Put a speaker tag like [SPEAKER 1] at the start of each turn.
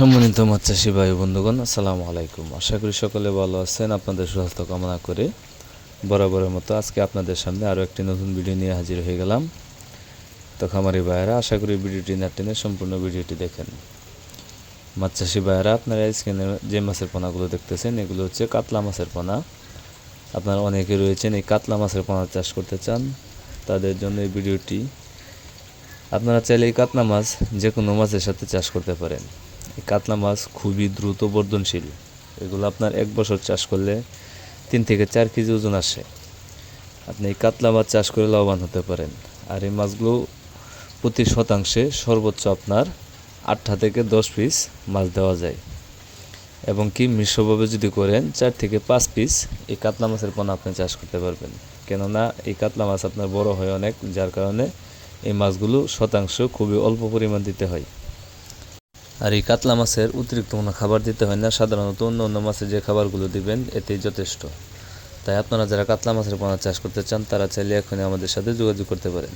[SPEAKER 1] সম্মানিত চাষি ভাই বন্ধুগণ, আসসালামু আলাইকুম। আশা করি সকলে ভালো আছেন, আপনাদের সুস্বাস্থ্য কামনা করে বরাবরের মতো আজকে আপনাদের সামনে আরও একটি নতুন ভিডিও নিয়ে হাজির হয়ে গেলাম। তো খামারি ভাইয়েরা, আশা করি ভিডিওটি না টেনে সম্পূর্ণ ভিডিওটি দেখেন। মাছ চাষি ভাইয়েরা, আপনারা স্ক্রিনে যে মাছের পোনাগুলো দেখতেছেন, এগুলো হচ্ছে কাতলা মাছের পোনা। আপনারা অনেকে রয়েছেন এই কাতলা মাছের পোনা চাষ করতে চান, তাদের জন্য এই ভিডিওটি। আপনারা চাইলে এই কাতলা মাছ যে কোনো মাছের সাথে চাষ করতে পারেন। কাতলা মাছ খুবই দ্রুত বর্ধনশীল। এগুলো আপনার এক বছর চাষ করলে তিন থেকে চার কেজি ওজন আসে। আপনি এই কাতলা মাছ চাষ করে লাভবান হতে পারেন। আর এই মাছগুলো প্রতি শতাংশে সর্বোচ্চ আপনার আটটা থেকে দশ পিস মাছ দেওয়া যায়। এবং কি মিশ্রভাবে যদি করেন, চার থেকে পাঁচ পিস এই কাতলা মাছের পোনা আপনি চাষ করতে পারবেন। কেননা এই কাতলা মাছ আপনার বড় হয় অনেক, যার কারণে এই মাছগুলো শতাংশ খুবই অল্প পরিমাণ দিতে হয়। আর এই কাতলা মাছের অতিরিক্ত কোনো খাবার দিতে হয় না। সাধারণত অন্য অন্য মাছের যে খাবারগুলো দিবেন, এতেই যথেষ্ট। তাই আপনারা যারা কাতলা মাছের পোনা চাষ করতে চান, তারা চাইলে এখনই আমাদের সাথে যোগাযোগ করতে পারেন।